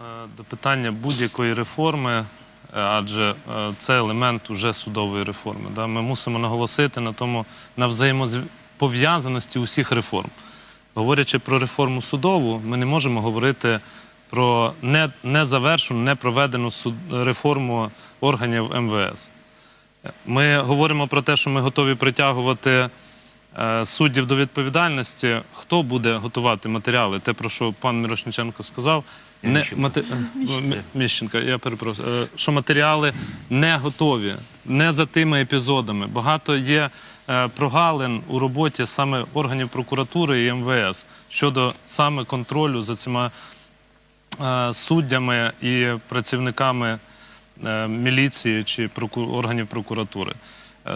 Е, До питання будь-якої реформи, е, адже е, це елемент уже судової реформи. Ми мусимо наголосити на тому на взаємопов'язаності усіх реформ. Говорячи про реформу судову, ми не можемо говорити про не- незавершену, не проведену суд- реформу органів МВС. Ми говоримо про те, що ми готові притягувати суддів до відповідальності. Хто буде готувати матеріали? Те, про що пан Мірошниченко сказав. Не, мате- е, ну, Міщенка, я перепрошую, Е, що матеріали не готові, не за тими епізодами. Багато є е, прогалин у роботі саме органів прокуратури і МВС щодо саме контролю за цими е, суддями і працівниками е, міліції чи органів прокуратури.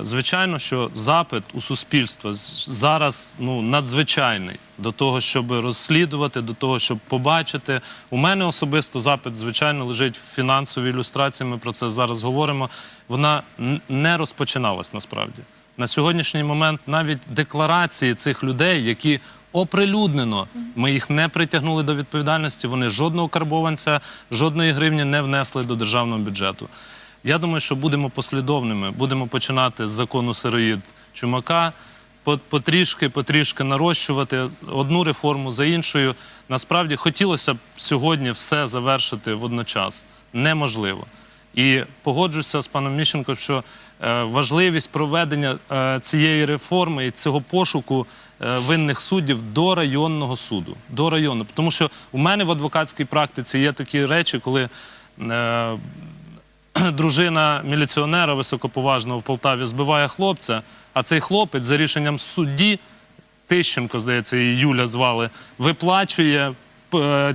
Звичайно, що запит у суспільства зараз ну, надзвичайний до того, щоб розслідувати, до того, щоб побачити. У мене особисто запит, звичайно, лежить в фінансовій ілюстрації. Ми про це зараз говоримо. Вона не розпочиналась насправді. На сьогоднішній момент навіть декларації цих людей, які оприлюднено, ми їх не притягнули до відповідальності. Вони жодного карбованця, жодної гривні не внесли до державного бюджету. Я думаю, що будемо послідовними. Будемо починати з закону сироїд Чумака, потрішки, потрішки нарощувати одну реформу за іншою. Насправді хотілося б сьогодні все завершити водночас. Неможливо. І погоджуся з паном Міщенко, що е, важливість проведення е, цієї реформи і цього пошуку е, винних суддів до районного суду. До району. Тому що у мене в адвокатській практиці є такі речі, коли дружина міліціонера високоповажного в Полтаві збиває хлопця, а цей хлопець за рішенням судді, Тищенко, здається, її Юля звали, виплачує е,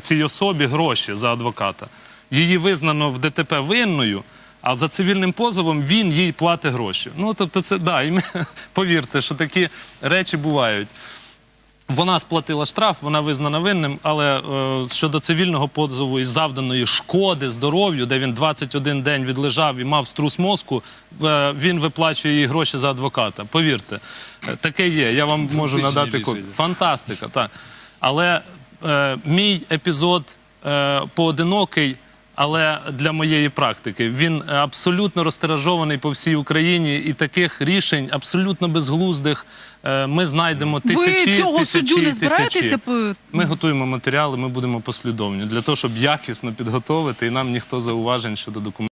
цій особі гроші за адвоката. Її визнано в ДТП винною, а за цивільним позовом він їй платить гроші. Ну, тобто, це да, і ми, повірте, що такі речі бувають. Вона сплатила штраф, вона визнана винним, але е, щодо цивільного позову і завданої шкоди здоров'ю, де він 21 день відлежав і мав струс мозку, е, він виплачує їй гроші за адвоката. Повірте, е, таке є. Я вам можу Фантастичні надати рішення. Фантастика, так. Але е, мій епізод е, поодинокий. Але для моєї практики він абсолютно розтиражований по всій Україні, і таких рішень абсолютно безглуздих е, ми знайдемо тисячі. Ви цього тисячі, суддю не збираєтеся? Тисячі. Ми готуємо матеріали, ми будемо послідовні для того, щоб якісно підготовити, і нам ніхто зауважень щодо документів.